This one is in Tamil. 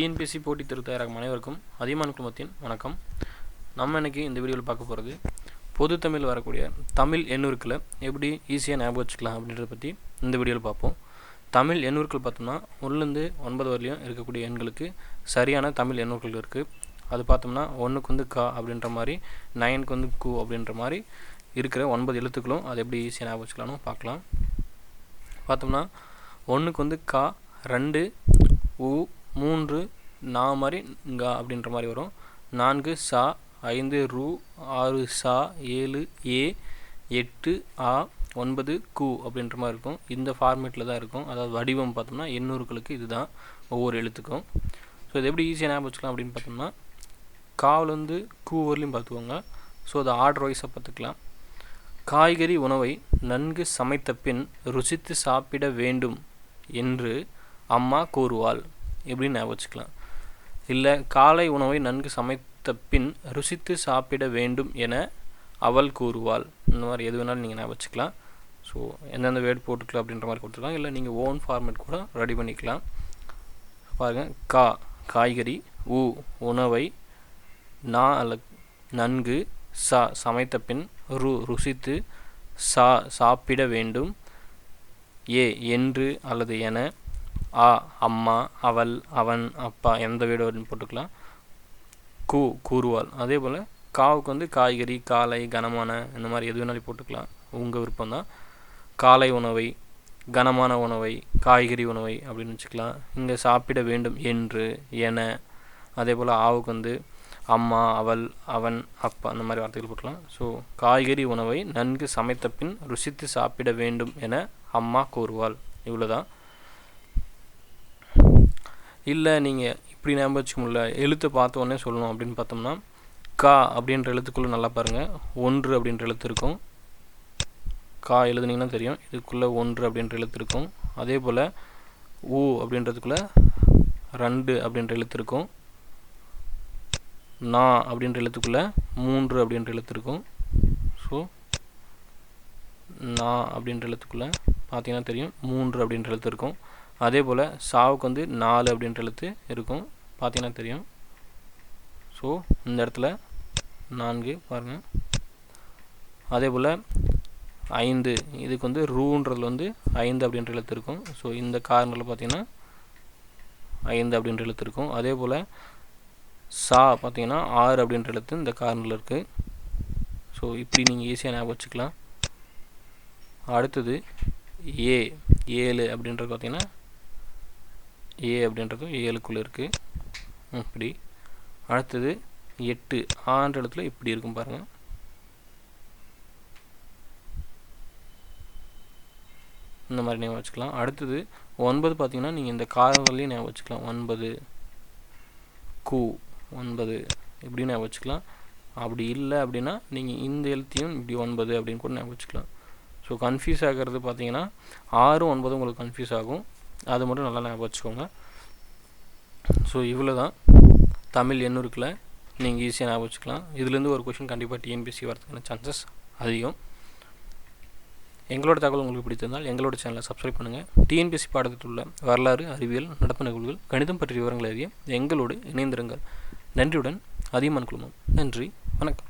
டிஎன்பிஎஸ்சி போட்டித் தேர்வு தயாராகும் அனைவருக்கும் அதிகமான குழுமத்தின் வணக்கம். நம்ம இன்றைக்கி இந்த வீடியோவில் பார்க்க போகிறது பொது தமிழ் வரக்கூடிய தமிழ் எண்ணூறுக்களை எப்படி ஈஸியாக ஞாபகம் வச்சுக்கலாம் அப்படின்றத பற்றி இந்த வீடியோவில் பார்ப்போம். தமிழ் எண்ணூறுக்கள் பார்த்தோம்னா ஒன்றுலேருந்து ஒன்பது வரலையும் இருக்கக்கூடிய எண்களுக்கு சரியான தமிழ் எண்ணூறுக்கள் இருக்குது அது பார்த்தோம்னா ஒன்றுக்கு வந்து கா அப்படின்ற மாதிரி நைனுக்கு வந்து கு அப்படின்ற மாதிரி இருக்கிற ஒன்பது எழுத்துக்களும் அதை எப்படி ஈஸியாக ஞாபகம் வச்சுக்கலாம்னு பார்க்கலாம். பார்த்தோம்னா ஒன்றுக்கு வந்து கா ரெண்டு உ மூன்று நா மாதிரி ங்கா அப்படின்ற மாதிரி வரும். நான்கு சா ஐந்து ரூ ஆறு சா ஏழு ஏ எட்டு ஆ ஒன்பது கு அப்படின்ற மாதிரி இருக்கும். இந்த ஃபார்மேட்டில் தான் இருக்கும். அதாவது வடிவம் பார்த்தோம்னா எண்ணூறுகளுக்கு இதுதான் ஒவ்வொரு எழுத்துக்கும். ஸோ இது எப்படி ஈஸியாக ஞாபகம் வச்சுக்கலாம் அப்படின்னு பார்த்தோம்னா காவில் வந்து கூ வரலையும் பார்த்துக்கோங்க. ஸோ அதை ஆர்டர் வைஸாக பார்த்துக்கலாம். காய்கறி உணவை நன்கு சமைத்த பின் ருசித்து சாப்பிட வேண்டும் என்று அம்மா கூறுவாள். எப்படின்னு ஞாபகம் வச்சுக்கலாம். இல்லை காலை உணவை நன்கு சமைத்த பின் ருசித்து சாப்பிட வேண்டும் என அவள் கூறுவாள். இந்த மாதிரி எது வேணாலும் நீங்கள் ஞாபகம் வச்சுக்கலாம். ஸோ எந்தெந்த வேர்டு போட்டுக்கலாம் அப்படின்ற மாதிரி கொடுத்துக்கலாம் இல்லை நீங்கள் ஓன் ஃபார்மேட் கூட ரெடி பண்ணிக்கலாம். பாருங்கள் கா காய்கறி உ உணவை நா அல்ல நன்கு சா சமைத்த பின் ரு ருசித்து சா சாப்பிட வேண்டும். ஏ என்று அல்லது என ஆ அம்மா அவள் அவன் அப்பா எந்த வீடு போட்டுக்கலாம். கூ கூறுவாள். அதே போல் காவுக்கு வந்து காய்கறி காலை கனமான இந்த மாதிரி எது வேணாலும் போட்டுக்கலாம். உங்கள் விருப்பம் தான். காலை உணவை கனமான உணவை காய்கறி உணவை அப்படின்னு வச்சுக்கலாம். இங்கே சாப்பிட வேண்டும் என்று என. அதே போல் ஆவுக்கு வந்து அம்மா அவள் அவன் அப்பா அந்த மாதிரி வார்த்தைகள் போட்டலாம் ஸோ காய்கறி உணவை நன்கு சமைத்த பின் ருசித்து சாப்பிட வேண்டும் என அம்மா கூறுவாள். இவ்வளோதான் இல்லை நீங்கள் இப்படி ஞாபகம் வச்சுக்க முடியல எழுத்தை பார்த்த உடனே சொல்லணும் அப்படின்னு பார்த்தோம்னா கா அப்படின்ற எழுத்துக்குள்ளே நல்லா பாருங்கள் ஒன்று அப்படின்ற எழுத்து இருக்கும். கா எழுதுனீங்கன்னா தெரியும். இதுக்குள்ளே ஒன்று அப்படின்ற எழுத்து இருக்கும். அதே போல் ஊ அப்படின்றதுக்குள்ளே ரெண்டு அப்படின்ற எழுத்து இருக்கும். நா அப்படின்ற எழுத்துக்குள்ளே மூன்று அப்படின்ற எழுத்து இருக்கும். ஸோ நா அப்படின்ற எழுத்துக்குள்ளே பார்த்தீங்கன்னா தெரியும். மூன்று அப்படின்ற எழுத்து இருக்கும். அதே போல் சாவுக்கு வந்து நாலு அப்படின்ற எழுத்து இருக்கும். பார்த்தீங்கன்னா தெரியும். ஸோ இந்த இடத்துல நான்கு பாருங்கள் அதே போல் ஐந்து இதுக்கு வந்து ரூன்றது வந்து ஐந்து அப்படின்ற எழுத்து இருக்கும். ஸோ இந்த கார்னரில் பார்த்தீங்கன்னா ஐந்து அப்படின்ற எழுத்து இருக்கும். அதே போல் சா பார்த்தீங்கன்னா ஆறு அப்படின்ற எழுத்து இந்த கார்னரில் இருக்குது ஸோ இப்படி நீங்கள் ஈஸியாக ஞாபகம் வச்சுக்கலாம். அடுத்தது ஏ ஏழு அப்படின்றது பார்த்தீங்கன்னா ஏ அப்படின்றதும் ஏழுக்குள்ளே இருக்குது இப்படி. அடுத்தது எட்டு ஆன்ற இடத்துல இப்படி இருக்கும் பாருங்கள் இந்த மாதிரி ஞாபகம் வச்சுக்கலாம். அடுத்தது ஒன்பது பார்த்தீங்கன்னா நீங்கள் இந்த காரங்கள்லேயும் ஞாபகம் வச்சுக்கலாம். ஒன்பது கூ ஒன்பது இப்படி ஞாபகம் வச்சுக்கலாம். அப்படி இல்லை அப்படின்னா நீங்கள் இந்த எழுத்தையும் இப்படி ஒன்பது அப்படின்னு கூட ஞாபகம் வச்சுக்கலாம். ஸோ கன்ஃபியூஸ் ஆகிறது பார்த்தீங்கன்னா ஆறும் ஒன்பதும் உங்களுக்கு கன்ஃபியூஸ் ஆகும். அது மட்டும் நல்லா ஞாபகம் வச்சுக்கோங்க. ஸோ இவ்வளோ தான் தமிழ் எண்ணூறுக்கில் நீங்கள் ஈஸியாக ஞாபகம் வச்சுக்கலாம். இதுலேருந்து ஒரு கொஷின் கண்டிப்பாக டிஎன்பிசி வரதுக்கான சான்சஸ் அதிகம். எங்களோட தகவல் உங்களுக்கு பிடித்திருந்தால் எங்களோட சேனலை சப்ஸ்கிரைப் பண்ணுங்கள் டிஎன்பிஎஸ்சி பாடத்தில் உள்ள வரலாறு அறிவியல் நடப்பு நிகழ்வுகள் கணிதம் பற்றிய விவரங்கள் அறிய எங்களோடு இணைந்திருங்கள். நன்றியுடன் அதிகமான குழுமம். நன்றி வணக்கம்.